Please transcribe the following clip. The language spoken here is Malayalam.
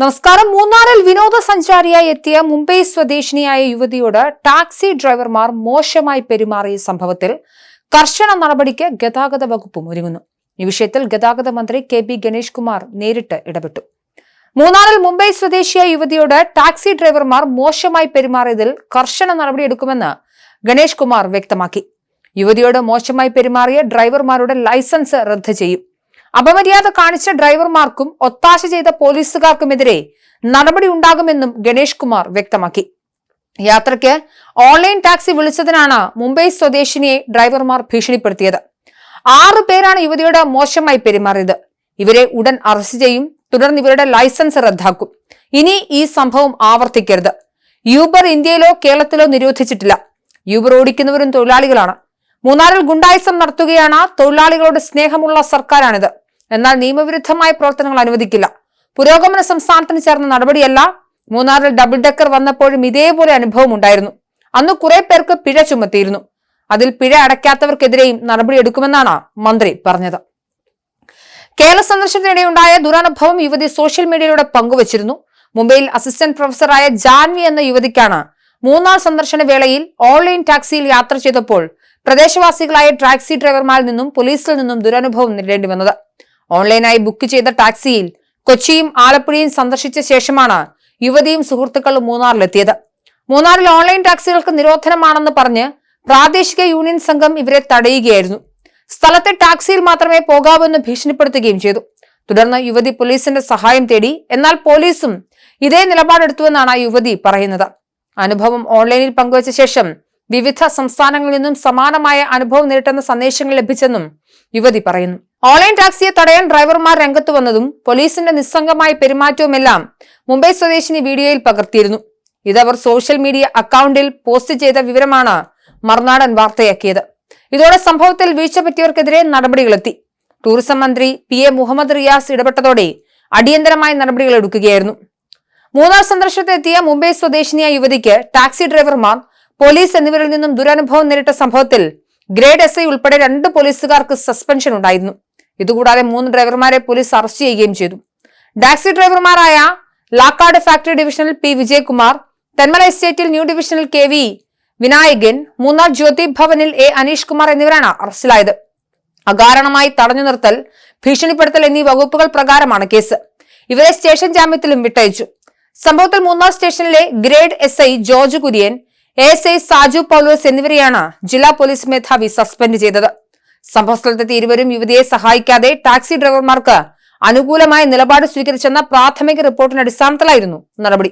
നമസ്കാരം. മൂന്നാറിൽ വിനോദസഞ്ചാരിയായി എത്തിയ മുംബൈ സ്വദേശിനിയായ യുവതിയോട് ടാക്സി ഡ്രൈവർമാർ മോശമായി പെരുമാറിയ സംഭവത്തിൽ കർശന നടപടിക്ക് ഗതാഗത വകുപ്പും ഒരുങ്ങുന്നു. ഈ വിഷയത്തിൽ ഗതാഗത മന്ത്രി കെ ബി ഗണേഷ് കുമാർ നേരിട്ട് ഇടപെട്ടു. മൂന്നാറിൽ മുംബൈ സ്വദേശിയായ യുവതിയോട് ടാക്സി ഡ്രൈവർമാർ മോശമായി പെരുമാറിയതിൽ കർശന നടപടിയെടുക്കുമെന്ന് ഗണേഷ് കുമാർ വ്യക്തമാക്കി. യുവതിയോട് മോശമായി പെരുമാറിയ ഡ്രൈവർമാരുടെ ലൈസൻസ് റദ്ദ് ചെയ്യും. അപമര്യാദ കാണിച്ച ഡ്രൈവർമാർക്കും ഒത്താശ ചെയ്ത പോലീസുകാർക്കുമെതിരെ നടപടി ഉണ്ടാകുമെന്നും ഗണേഷ് കുമാർ വ്യക്തമാക്കി. യാത്രയ്ക്ക് ഓൺലൈൻ ടാക്സി വിളിച്ചതിനാണ് മുംബൈ സ്വദേശിനിയെ ഡ്രൈവർമാർ ഭീഷണിപ്പെടുത്തിയത്. ആറു പേരാണ് യുവതിയോട് മോശമായി പെരുമാറിയത്. ഇവരെ ഉടൻ അറസ്റ്റ് ചെയ്യും തുടർന്ന് ഇവരുടെ ലൈസൻസ് റദ്ദാക്കും. ഇനി ഈ സംഭവം ആവർത്തിക്കരുത്. യൂബർ ഇന്ത്യയിലോ കേരളത്തിലോ നിരോധിച്ചിട്ടില്ല. യൂബർ ഓടിക്കുന്നവരും തൊഴിലാളികളാണ്. മൂന്നാറിൽ ഗുണ്ടായിസം നടത്തുകയാണ് തൊഴിലാളികളോട് സ്നേഹമുള്ള സർക്കാരാണിത്. എന്നാൽ നിയമവിരുദ്ധമായ പ്രവർത്തനങ്ങൾ അനുവദിക്കില്ല. പുരോഗമന സംസ്ഥാനത്തിന് ചേർന്ന നടപടിയല്ല. മൂന്നാറിൽ ഡബിൾ ഡെക്കർ വന്നപ്പോഴും ഇതേപോലെ അനുഭവം ഉണ്ടായിരുന്നു. അന്ന് കുറെ പേർക്ക് പിഴ ചുമത്തിയിരുന്നു. അതിൽ പിഴ അടയ്ക്കാത്തവർക്കെതിരെയും നടപടിയെടുക്കുമെന്നാണ് മന്ത്രി പറഞ്ഞത്. കേരള സന്ദർശനത്തിനിടെയുണ്ടായ ദുരനുഭവം യുവതി സോഷ്യൽ മീഡിയയിലൂടെ പങ്കുവച്ചിരുന്നു. മുംബൈയിൽ അസിസ്റ്റന്റ് പ്രൊഫസറായ ജാൻവി എന്ന യുവതിക്കാണ് മൂന്നാർ സന്ദർശന വേളയിൽ ഓൺലൈൻ ടാക്സിയിൽ യാത്ര ചെയ്തപ്പോൾ പ്രദേശവാസികളായ ടാക്സി ഡ്രൈവർമാരിൽ നിന്നും പോലീസിൽ നിന്നും ദുരനുഭവം നേരിടേണ്ടി വന്നത്. ഓൺലൈനായി ബുക്ക് ചെയ്ത ടാക്സിയിൽ കൊച്ചിയും ആലപ്പുഴയും സന്ദർശിച്ച ശേഷമാണ് യുവതിയും സുഹൃത്തുക്കളും മൂന്നാറിലെത്തിയത്. മൂന്നാറിൽ ഓൺലൈൻ ടാക്സികൾക്ക് നിരോധനമാണെന്ന് പറഞ്ഞ് പ്രാദേശിക യൂണിയൻ സംഘം ഇവരെ തടയുകയായിരുന്നു. സ്ഥലത്തെ ടാക്സിയിൽ മാത്രമേ പോകാവൂവെന്ന് ഭീഷണിപ്പെടുത്തുകയും ചെയ്തു. തുടർന്ന് യുവതി പോലീസിന്റെ സഹായം തേടി എന്നാൽ പോലീസും ഇതേ നിലപാടെടുത്തുവെന്നാണ് യുവതി പറയുന്നത്. അനുഭവം ഓൺലൈനിൽ പങ്കുവച്ച ശേഷം വിവിധ സംസ്ഥാനങ്ങളിൽ നിന്നും സമാനമായ അനുഭവം നേരിട്ടെന്ന സന്ദേശങ്ങൾ ലഭിച്ചെന്നും യുവതി പറയുന്നു. ഓൺലൈൻ ടാക്സിയെ തടയാൻ ഡ്രൈവർമാർ രംഗത്ത് വന്നതും പോലീസിന്റെ നിസ്സംഗമായ പെരുമാറ്റവുമെല്ലാം മുംബൈ സ്വദേശിനി വീഡിയോയിൽ പകർത്തിയിരുന്നു. ഇതവർ സോഷ്യൽ മീഡിയ അക്കൗണ്ടിൽ പോസ്റ്റ് ചെയ്ത വിവരമാണ് മറുനാടൻ വാർത്തയാക്കിയത്. ഇതോടെ സംഭവത്തിൽ വീഴ്ച പറ്റിയവർക്കെതിരെ നടപടികളെത്തി. ടൂറിസം മന്ത്രി പി എ മുഹമ്മദ് റിയാസ് ഇടപെട്ടതോടെ അടിയന്തരമായ നടപടികൾ എടുക്കുകയായിരുന്നു. മൂന്നാർ സന്ദർശനത്തിനെത്തിയ മുംബൈ സ്വദേശിനിയായ യുവതിക്ക് ടാക്സി ഡ്രൈവർമാർ പോലീസ് എന്നിവരിൽ നിന്നും ദുരനുഭവം നേരിട്ട സംഭവത്തിൽ ഗ്രേഡ് എസ് ഐ ഉൾപ്പെടെ രണ്ട് പോലീസുകാർക്ക് സസ്പെൻഷൻ ഉണ്ടായിരുന്നു. ഇതുകൂടാതെ മൂന്ന് ഡ്രൈവർമാരെ പോലീസ് അറസ്റ്റ് ചെയ്യുകയും ചെയ്തു. Taxi ഡ്രൈവർമാരായ Lakkad factory divisional P Vijayakumar Thenmala എസ്റ്റേറ്റിൽ new divisional K V Vinayakan Munnar Jyothi ഭവനിൽ എ അനീഷ് കുമാർ എന്നിവരാണ് അറസ്റ്റിലായത്. അകാരണമായി തടഞ്ഞു നിർത്തൽ ഭീഷണിപ്പെടുത്തൽ എന്നീ വകുപ്പുകൾ പ്രകാരമാണ് കേസ്. ഇവരെ സ്റ്റേഷൻ ജാമ്യത്തിലും വിട്ടയച്ചു. സംഭവത്തിൽ മൂന്നാർ സ്റ്റേഷനിലെ grade S I George Kurian S I Saju Paulose എന്നിവരെയാണ് ജില്ലാ പോലീസ് മേധാവി സസ്പെൻഡ് ചെയ്തത്. സംഭവസ്ഥലത്തെത്തി ഇരുവരും യുവതിയെ സഹായിക്കാതെ ടാക്സി ഡ്രൈവർമാർക്ക് അനുകൂലമായ നിലപാട് സ്വീകരിച്ചെന്ന പ്രാഥമിക റിപ്പോർട്ടിന്റെ അടിസ്ഥാനത്തിലായിരുന്നു നടപടി.